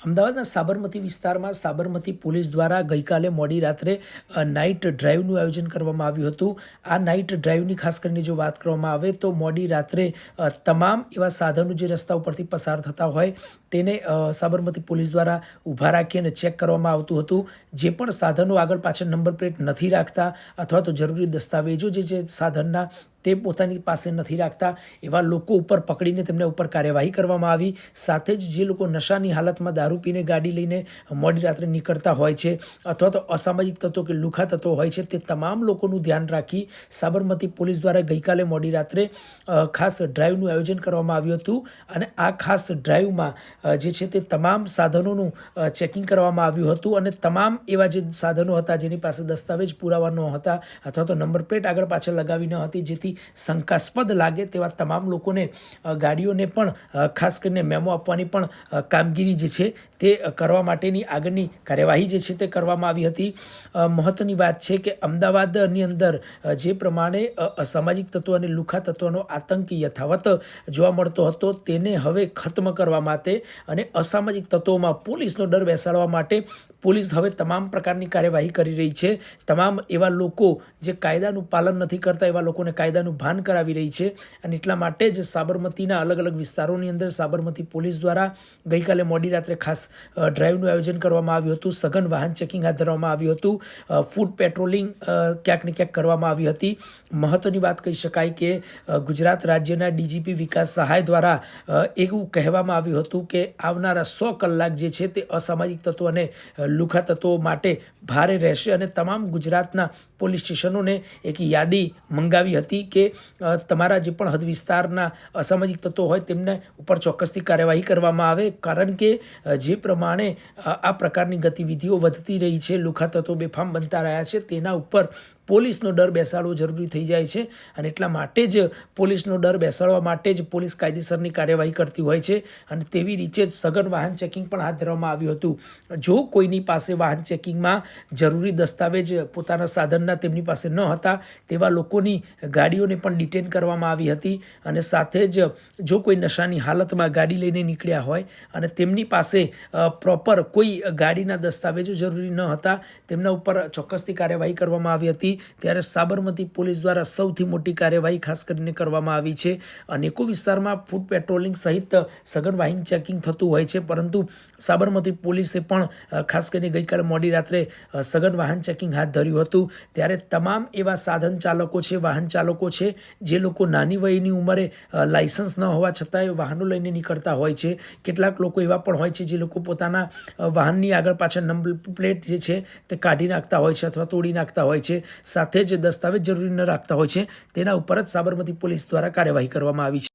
અમદાવાદના સાબરમતી વિસ્તારમાં સાબરમતી પોલીસ દ્વારા ગઈકાલે મોડી રાત્રે નાઇટ ડ્રાઈવનું આયોજન કરવામાં આવ્યું હતું. આ નાઇટ ડ્રાઈવની ખાસ કરીને જો વાત કરવામાં આવે તો મોડી રાત્રે તમામ એવા સાધનો જે રસ્તા ઉપરથી પસાર થતા હોય તેને સાબરમતી પોલીસ દ્વારા ઊભા રાખી અને ચેક કરવામાં આવતું હતું. જે પણ સાધનો આગળ પાછળ નંબર પ્લેટ નથી રાખતા અથવા તો જરૂરી દસ્તાવેજો જે છે સાધનના તે પોતાની પાસે નથી રાખતા. એવા લોકો ઉપર પકડીને તેમને ઉપર કાર્યવાહી કરવામાં આવી. સાથે જ જે લોકો નશાની હાલતમાં દારૂ પીને ગાડી લઈને મોડી રાત્રે નીકળતા હોય છે અથવા તો અસામાજિક તત્વો કે લુખા તત્વો હોય છે તે તમામ લોકોનું ધ્યાન રાખી સાબરમતી પોલીસ દ્વારા ગઈકાલે મોડી રાત્રે ખાસ ડ્રાઈવનું આયોજન કરવામાં આવ્યું હતું અને આ ખાસ ડ્રાઈવમાં જે છે તે તમામ સાધનોનું ચેકિંગ કરવામાં આવ્યું હતું અને તમામ એવા જે સાધનો હતા જેની પાસે દસ્તાવેજ પુરાવા ન હતા અથવા તો નંબર પ્લેટ આગળ પાછળ લગાવી ન હતી જેથી શંકાસ્પદ લાગે તેવા તમામ લોકોને ગાડીઓને પણ ખાસ કરીને મેમો આપવાની પણ કામગીરી જે છે તે કરવા માટેની આગળની કાર્યવાહી જે છે તે કરવામાં આવી હતી. મહત્ત્વની વાત છે કે અમદાવાદની અંદર જે પ્રમાણે અસામાજિક તત્વો અને લુખા તત્વોનો આતંક યથાવત જોવા મળતો હતો તેને હવે ખત્મ કરવા માટે અને અસામાજિક તત્વોમાં પોલીસનો ડર બેસાડવા માટે પોલીસ હવે તમામ પ્રકારની કાર્યવાહી કરી રહી છે. તમામ એવા લોકો જે કાયદાનું પાલન નથી કરતા, એવા લોકોને કાયદાનું ભાન કરાવી રહી છે અને એટલા માટે જ સાબરમતીના અલગ અલગ વિસ્તારોની અંદર સાબરમતી પોલીસ દ્વારા ગઈકાલે મોડી રાત્રે ખાસ ડ્રાઈવનું આયોજન કરવામાં આવ્યું હતું. સઘન વાહન ચેકિંગ હાથ ધરવામાં આવ્યું હતું. ફૂડ પેટ્રોલિંગ ક્યાંક ને ક્યાંક કરવામાં આવી હતી. મહત્વની વાત કહી શકાય કે ગુજરાત રાજ્યના ડીજીપી વિકાસ સહાય દ્વારા એવું કહેવામાં આવ્યું હતું કે આવનારા સો કલાક જે છે તે અસામાજિક તત્વો અને લુખા તત્વો માટે ભારે રહેશે અને તમામ ગુજરાતના પોલીસ સ્ટેશનોને એક યાદી મંગાવી હતી કે તમારા જે પણ હદ વિસ્તારના અસામાજિક તત્વો હોય તેમને ઉપર ચોક્કસથી કાર્યવાહી કરવામાં આવે. કારણ કે જે પ્રમાણે આ પ્રકારની ગતિવિધિઓ વધતી રહી છે લુખા તત્વો બેફામ બનતા રહ્યા છે, તેના ઉપર પોલીસનો ડર બેસાડવો જરૂરી થઈ જાય છે અને એટલા માટે જ પોલીસનો ડર બેસાડવા માટે જ પોલીસ કાયદેસરની કાર્યવાહી કરતી હોય છે અને તેવી રીતે જ સઘન વાહન ચેકિંગ પણ હાથ ધરવામાં આવ્યું હતું. જો કોઈની પાસે વાહન ચેકિંગમાં જરૂરી દસ્તાવેજ પોતાના સાધનના તેમની પાસે ન હતા, તેવા લોકોની ગાડીઓને પણ ડિટેન કરવામાં આવી હતી અને સાથે જ જો કોઈ નશાની હાલતમાં ગાડી લઈને નીકળ્યા હોય અને તેમની પાસે પ્રોપર કોઈ ગાડીના દસ્તાવેજો જરૂરી ન હતા, તેમના ઉપર ચોક્કસથી કાર્યવાહી કરવામાં આવી હતી. ત્યારે સાબરમતી પોલીસ દ્વારા સૌથી મોટી કાર્યવાહી ખાસ કરીને કરવામાં આવી છે. અનેકો વિસ્તારમાં ફૂડ પેટ્રોલિંગ સહિત સઘન વાહન ચેકિંગ થતું હોય છે. પરંતુ સાબરમતી પોલીસે પણ ખાસ કરીને ગઈકાલે મોડી રાત્રે સઘન વાહન ચેકિંગ હાથ ધર્યું હતું. ત્યારે તમામ એવા સાધન ચાલકો છે, વાહન ચાલકો છે, જે લોકો નાની વયની ઉંમરે લાઇસન્સ ન હોવા છતાંય વાહનો લઈને નીકળતા હોય છે. કેટલાક લોકો એવા પણ હોય છે, જે લોકો પોતાના વાહનની આગળ પાછળ નંબર પ્લેટ જે છે તે કાઢી નાખતા હોય છે અથવા તોડી નાખતા હોય છે. સાથે જ દસ્તાવેજ જરૂરી ન રાખતા હોય છે. તેના ઉપર જ સાબરમતી પોલીસ દ્વારા કાર્યવાહી કરવામાં આવી છે.